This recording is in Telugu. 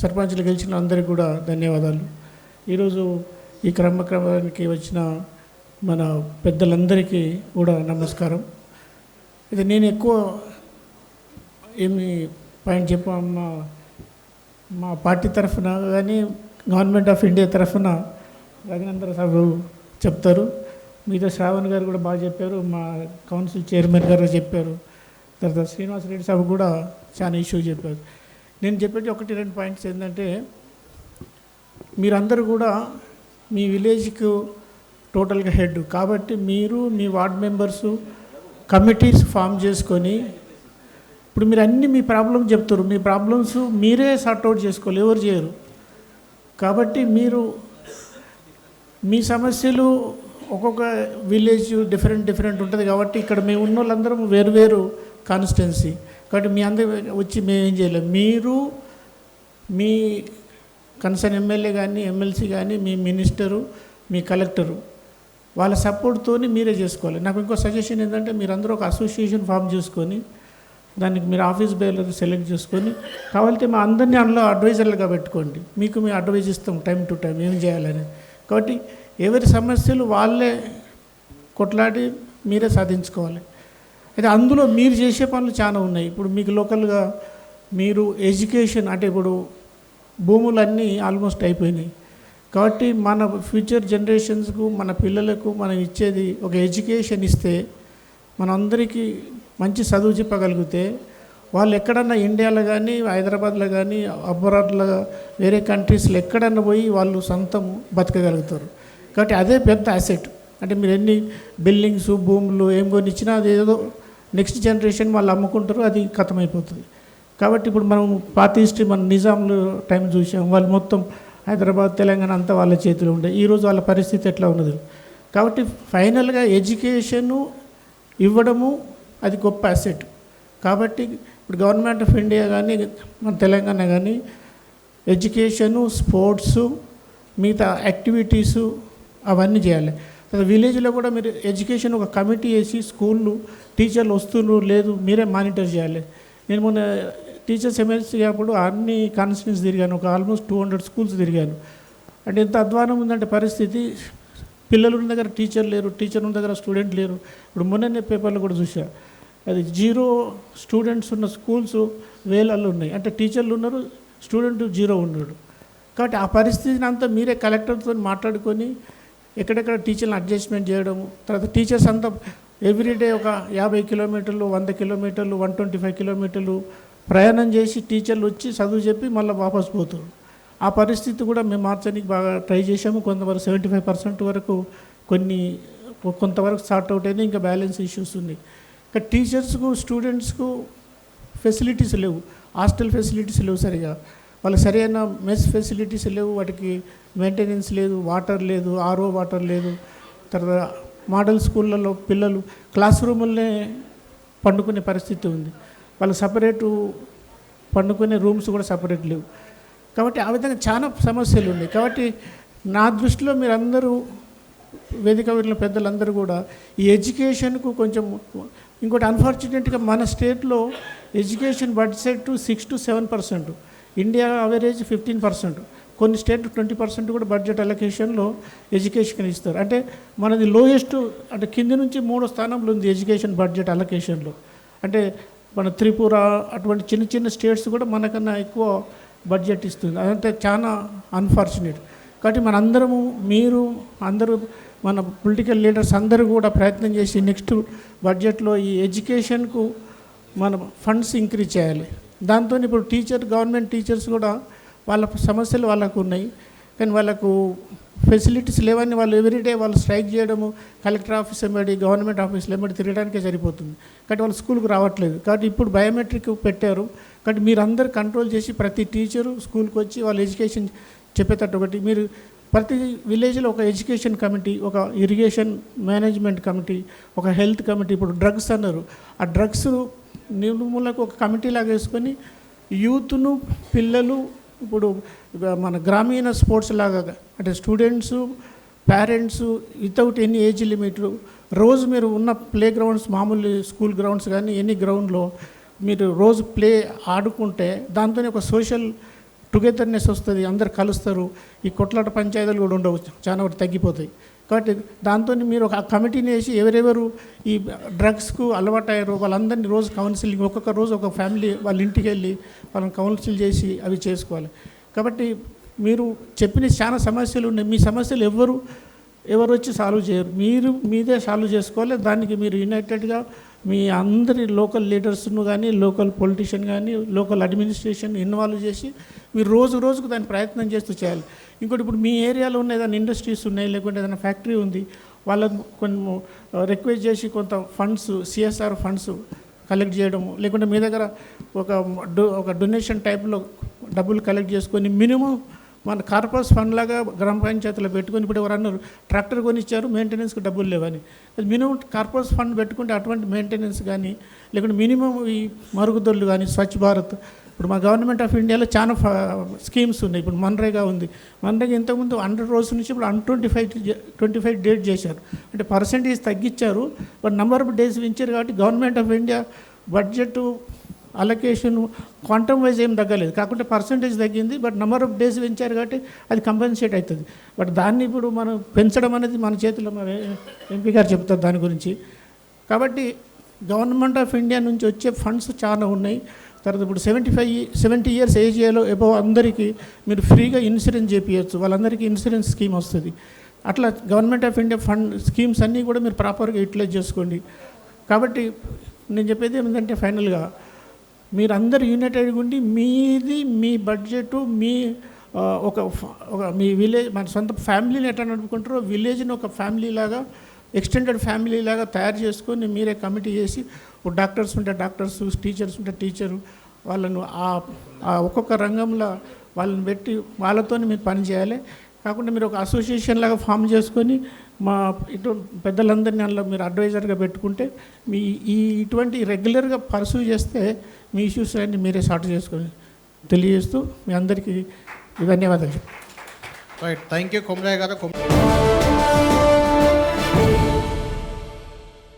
సర్పంచ్లు గెలిచిన అందరికీ కూడా ధన్యవాదాలు. ఈరోజు ఈ క్రమక్రమానికి వచ్చిన మన పెద్దలందరికీ కూడా నమస్కారం. ఇది నేను ఎక్కువ ఏమి పాయింట్ చెప్పా మా మా పార్టీ తరఫున కానీ గవర్నమెంట్ ఆఫ్ ఇండియా తరఫున రఘునందర సాబు చెప్తారు. మీతో శ్రావణ్ గారు కూడా బాగా చెప్పారు. మా కౌన్సిల్ చైర్మన్ గారు చెప్పారు. తర్వాత శ్రీనివాస్ రెడ్డి సాబు కూడా చాలా ఇష్యూ చెప్పారు. నేను చెప్పేది ఒకటి రెండు పాయింట్స్ ఏంటంటే మీరందరూ కూడా మీ విలేజ్కు టోటల్గా హెడ్. కాబట్టి మీరు మీ వార్డ్ మెంబర్సు కమిటీస్ ఫామ్ చేసుకొని ఇప్పుడు మీరు అన్ని మీ ప్రాబ్లమ్ చెప్తారు. మీ ప్రాబ్లమ్స్ మీరే సార్ట్అవుట్ చేసుకోవాలి. ఎవరు చేయరు. కాబట్టి మీరు మీ సమస్యలు ఒక్కొక్క విలేజ్ డిఫరెంట్ డిఫరెంట్ ఉంటుంది. కాబట్టి ఇక్కడ మేము ఉన్న వాళ్ళందరం వేరు వేరు కాన్స్టిట్యున్సీ. కాబట్టి మీ అందరు వచ్చి మేము ఏం చేయలేము మీరు మీ కన్సర్న్ ఎమ్మెల్యే కానీ ఎమ్మెల్సీ కానీ మీ మినిస్టరు మీ కలెక్టరు వాళ్ళ సపోర్ట్తోని మీరే చేసుకోవాలి. నాకు ఇంకో సజెషన్ ఏంటంటే మీరందరూ ఒక అసోసియేషన్ ఫామ్ చేసుకొని దానికి మీరు ఆఫీస్ బేలర్ సెలెక్ట్ చేసుకొని కావాలంటే మా అందరినీ అందులో అడ్వైజర్లుగా పెట్టుకోండి. మీకు మేము అడ్వైజ్ ఇస్తాం టైం టు టైం ఏం చేయాలని. కాబట్టి ఎవరి సమస్యలు వాళ్ళే కొట్లాడి మీరే సాధించుకోవాలి. అయితే అందులో మీరు చేసే పనులు చాలా ఉన్నాయి. ఇప్పుడు మీకు లోకల్గా మీరు ఎడ్యుకేషన్ అంటే ఇప్పుడు భూములన్నీ ఆల్మోస్ట్ అయిపోయినాయి. కాబట్టి మన ఫ్యూచర్ జనరేషన్స్కు మన పిల్లలకు మనం ఇచ్చేది ఒక ఎడ్యుకేషన్ ఇస్తే మనందరికీ మంచి చదువు చెప్పగలిగితే వాళ్ళు ఎక్కడన్నా ఇండియాలో కానీ హైదరాబాద్లో కానీ అబ్రాడ్లో వేరే కంట్రీస్లో ఎక్కడన్నా పోయి వాళ్ళు సొంతం బతకగలుగుతారు. కాబట్టి అదే పెద్ద అసెట్ అంటే మీరు ఎన్ని బిల్డింగ్స్ భూములు ఏం కొని ఇచ్చినా అది ఏదో నెక్స్ట్ జనరేషన్ వాళ్ళు అమ్ముకుంటారు అది అయిపోతుంది కాబట్టి ఇప్పుడు మనం పాత హిస్టరీ మన నిజాంలు టైం చూసాం. వాళ్ళు మొత్తం హైదరాబాద్ తెలంగాణ అంతా వాళ్ళ చేతిలో ఉండే. ఈరోజు వాళ్ళ పరిస్థితి ఎట్లా ఉన్నది? కాబట్టి ఫైనల్గా ఎడ్యుకేషను ఇవ్వడము అది గొప్ప అసెట్ కాబట్టి ఇప్పుడు గవర్నమెంట్ ఆఫ్ ఇండియా కానీ మన తెలంగాణ కానీ ఎడ్యుకేషను స్పోర్ట్సు మిగతా యాక్టివిటీసు అవన్నీ చేయాలి. విలేజ్లో కూడా మీరు ఎడ్యుకేషన్ ఒక కమిటీ వేసి స్కూళ్ళు టీచర్లు వస్తున్నారు లేదు మీరే మానిటర్ చేయాలి. నేను మొన్న టీచర్స్ ఎమ్మెల్సీ అప్పుడు అన్ని కాన్స్టిట్యూన్స్ తిరిగాను ఒక ఆల్మోస్ట్ టూ హండ్రెడ్ స్కూల్స్ తిరిగాను. అంటే ఎంత అధ్వానం ఉందంటే పరిస్థితి పిల్లలు ఉన్న దగ్గర టీచర్ లేరు టీచర్ ఉన్న దగ్గర స్టూడెంట్ లేరు. ఇప్పుడు మొన్ననే పేపర్లో కూడా చూసా అది జీరో స్టూడెంట్స్ ఉన్న స్కూల్స్ వేలల్లో ఉన్నాయి. అంటే టీచర్లు ఉన్నారు స్టూడెంట్ జీరో ఉన్నాడు. కాబట్టి ఆ పరిస్థితిని అంతా మీరే కలెక్టర్తో మాట్లాడుకొని ఎక్కడెక్కడ టీచర్లను అడ్జస్ట్మెంట్ చేయడము తర్వాత టీచర్స్ అంతా ఎవ్రీడే ఒక యాభై కిలోమీటర్లు వంద కిలోమీటర్లు వన్ ట్వంటీ ఫైవ్ కిలోమీటర్లు ప్రయాణం చేసి టీచర్లు వచ్చి చదువు చెప్పి మళ్ళీ వాపస్ పోతారు. ఆ పరిస్థితి కూడా మేము మార్చడానికి బాగా ట్రై చేసాము కొంతవరకు సెవెంటీ ఫైవ్ పర్సెంట్ వరకు కొన్ని కొంతవరకు స్టార్ట్ అవుట్ అయింది ఇంకా బ్యాలెన్స్ ఇష్యూస్ ఉన్నాయి. ఇంకా టీచర్స్కు స్టూడెంట్స్కు ఫెసిలిటీస్ లేవు. హాస్టల్ ఫెసిలిటీస్ లేవు సరిగా. వాళ్ళకి సరైన మెస్ ఫెసిలిటీస్ లేవు వాటికి మెయింటెనెన్స్ లేదు వాటర్ లేదు ఆర్ఓ వాటర్ లేదు. తర్వాత మోడల్ స్కూళ్ళలో పిల్లలు క్లాస్ రూములనే పండుకునే పరిస్థితి ఉంది. వాళ్ళకి సపరేటు పండుకునే రూమ్స్ కూడా సపరేట్ లేవు. కాబట్టి ఆ విధంగా చాలా సమస్యలు ఉన్నాయి. కాబట్టి నా దృష్టిలో మీరందరూ వేదిక వెళ్ళిన పెద్దలందరూ కూడా ఈ ఎడ్యుకేషన్కు కొంచెం ఇంకోటి అన్ఫార్చునేట్గా మన స్టేట్లో education budget six to seven percent India average fifteen percent కొన్ని స్టేట్ ట్వంటీ పర్సెంట్ కూడా బడ్జెట్ అలొకేషన్లో ఎడ్యుకేషన్ ఇస్తారు. అంటే మనది లోయెస్ట్ అంటే కింది నుంచి మూడో స్థానంలో ఉంది ఎడ్యుకేషన్ బడ్జెట్ అలొకేషన్లో అంటే మన త్రిపుర అటువంటి చిన్న చిన్న స్టేట్స్ కూడా మనకన్నా ఎక్కువ బడ్జెట్ ఇస్తుంది. అదంటే చాలా అన్ఫార్చునేట్ కాబట్టి మనందరము మీరు అందరూ మన పొలిటికల్ లీడర్స్ అందరూ కూడా ప్రయత్నం చేసి నెక్స్ట్ బడ్జెట్లో ఈ ఎడ్యుకేషన్కు మన ఫండ్స్ ఇంక్రీజ్ చేయాలి. దాంతో ఇప్పుడు టీచర్ గవర్నమెంట్ టీచర్స్ కూడా వాళ్ళ సమస్యలు వాళ్ళకు ఉన్నాయి. కానీ వాళ్ళకు ఫెసిలిటీస్ లేవని వాళ్ళు ఎవ్రీడే వాళ్ళు స్ట్రైక్ చేయడము కలెక్టర్ ఆఫీస్ ఎంబడి గవర్నమెంట్ ఆఫీస్లో ఎంబడి తిరగడానికే సరిపోతుంది. కాబట్టి వాళ్ళు స్కూల్కి రావట్లేదు. కాబట్టి ఇప్పుడు బయోమెట్రిక్ పెట్టారు. కాబట్టి మీరు అందరు కంట్రోల్ చేసి ప్రతి టీచరు స్కూల్కి వచ్చి వాళ్ళ ఎడ్యుకేషన్ చెప్పేటట్టు ఒకటి. మీరు ప్రతి విలేజ్లో ఒక ఎడ్యుకేషన్ కమిటీ ఒక ఇరిగేషన్ మేనేజ్మెంట్ కమిటీ ఒక హెల్త్ కమిటీ ఇప్పుడు డ్రగ్స్ అన్నారు. ఆ డ్రగ్స్ నిర్మూలకు ఒక కమిటీ లాగా వేసుకొని యూత్ను పిల్లలు ఇప్పుడు మన గ్రామీణ స్పోర్ట్స్ లాగా అంటే students parents without any age limit రోజు మీరు ఉన్న ప్లే గ్రౌండ్స్ మామూలు స్కూల్ గ్రౌండ్స్ కానీ ఎనీ గ్రౌండ్లో మీరు రోజు ప్లే ఆడుకుంటే దాంతోనే ఒక సోషల్ టుగెదర్నెస్ వస్తుంది అందరు కలుస్తారు. ఈ కొట్లాట పంచాయతీలు కూడా ఉండవు చాలా వరకు తగ్గిపోతాయి. కాబట్టి దాంతో మీరు ఒక కమిటీని వేసి ఎవరెవరు ఈ డ్రగ్స్కు అలవాటయ్యారో వాళ్ళందరినీ రోజు కౌన్సిలింగ్ ఒక్కొక్క రోజు ఒక ఫ్యామిలీ వాళ్ళ ఇంటికి వెళ్ళి వాళ్ళని కౌన్సిల్ చేసి అవి చేసుకోవాలి. కాబట్టి మీరు చెప్పిన చాలా సమస్యలు ఉన్నాయి. మీ సమస్యలు ఎవ్వరు ఎవరు వచ్చి సాల్వ్ చేయరు. మీరు మీదే సాల్వ్ చేసుకోవాలి. దానికి మీరు యునైటెడ్గా మీ అందరి లోకల్ లీడర్స్ను కానీ లోకల్ పొలిటీషియన్ కానీ లోకల్ అడ్మినిస్ట్రేషన్ ఇన్వాల్వ్ చేసి మీరు రోజు రోజుకు దాన్ని ప్రయత్నం చేస్తూ చేయాలి. ఇంకోటి ఇప్పుడు మీ ఏరియాలో ఉన్న ఏదైనా ఇండస్ట్రీస్ ఉన్నాయి లేకుంటే ఏదైనా ఫ్యాక్టరీ ఉంది వాళ్ళకు కొన్ని రిక్వెస్ట్ చేసి కొంత ఫండ్స్ సిఎస్ఆర్ ఫండ్స్ కలెక్ట్ చేయడము లేకుంటే మీ దగ్గర ఒక డొ ఒక డొనేషన్ టైప్లో డబ్బులు కలెక్ట్ చేసుకొని మినిమం మన కార్పొరేట్ ఫండ్ లాగా గ్రామ పంచాయతీలో పెట్టుకుని ఇప్పుడు ఎవరన్నారు ట్రాక్టర్ కొనిచ్చారు మెయింటెనెన్స్కి డబ్బులు లేవని. మినిమం కార్పొరేట్ ఫండ్ పెట్టుకుంటే అటువంటి మెయింటెనెన్స్ కానీ లేకుంటే మినిమం ఈ మరుగుదొడ్లు కానీ స్వచ్ఛ భారత్. ఇప్పుడు మా గవర్నమెంట్ ఆఫ్ ఇండియాలో చాలా స్కీమ్స్ ఉన్నాయి. ఇప్పుడు మన్రేగా ఉంది. మన్రేగా ఇంతకుముందు హండ్రెడ్ రోజుల నుంచి ఇప్పుడు one twenty five twenty five date చేశారు. అంటే పర్సంటేజ్ తగ్గించారు బట్ నెంబర్ ఆఫ్ డేస్ పెంచారు కాబట్టి government of India budget allocation quantum wise ఏం తగ్గలేదు. కాకుంటే పర్సంటేజ్ తగ్గింది బట్ నెంబర్ ఆఫ్ డేస్ పెంచారు కాబట్టి అది కంపెన్సేట్ అవుతుంది. బట్ దాన్ని ఇప్పుడు మనం పెంచడం అనేది మన చేతిలో మన ఎంపీ గారు చెప్తారు దాని గురించి. కాబట్టి గవర్నమెంట్ ఆఫ్ ఇండియా నుంచి వచ్చే ఫండ్స్ చాలా ఉన్నాయి. తర్వాత ఇప్పుడు సెవెంటీ ఫైవ్ సెవెంటీ ఇయర్స్ ఏజియాలో ఎబో అందరికీ మీరు ఫ్రీగా ఇన్సూరెన్స్ చేపించవచ్చు వాళ్ళందరికీ ఇన్సూరెన్స్ స్కీమ్ వస్తుంది. అట్లా government of India fund schemes అన్నీ కూడా మీరు ప్రాపర్గా యూటిలైజ్ చేసుకోండి. కాబట్టి నేను చెప్పేది ఏంటంటే ఫైనల్గా మీరందరూ యునైటెడ్గా ఉండి మీది మీ బడ్జెట్ మీ ఒక ఒక మీ విలేజ్ మన సొంత ఫ్యామిలీని ఎట్లా నడుపుకుంటారో విలేజ్ని ఒక ఫ్యామిలీ లాగా ఎక్స్టెండెడ్ ఫ్యామిలీ లాగా తయారు చేసుకొని మీరే కమిటీ చేసి ఒక డాక్టర్స్ ఉంటే డాక్టర్స్ టీచర్స్ ఉంటే టీచరు వాళ్ళను ఆ ఒక్కొక్క రంగంలో వాళ్ళని పెట్టి వాళ్ళతో మీరు పని చేయాలి. కాకుండా మీరు ఒక అసోసియేషన్ లాగా ఫామ్ చేసుకొని మా ఇటు పెద్దలందరినీ అందులో మీరు అడ్వైజర్గా పెట్టుకుంటే మీ ఈ ఇటువంటి రెగ్యులర్గా పర్సూ చేస్తే మీ ఇష్యూస్ అన్నీ మీరే సార్ట్ చేసుకొని తెలియజేస్తూ మీ అందరికీ ధన్యవాదాలు. రైట్ థ్యాంక్ యూ కొమరయ్య గారు. కొమ్-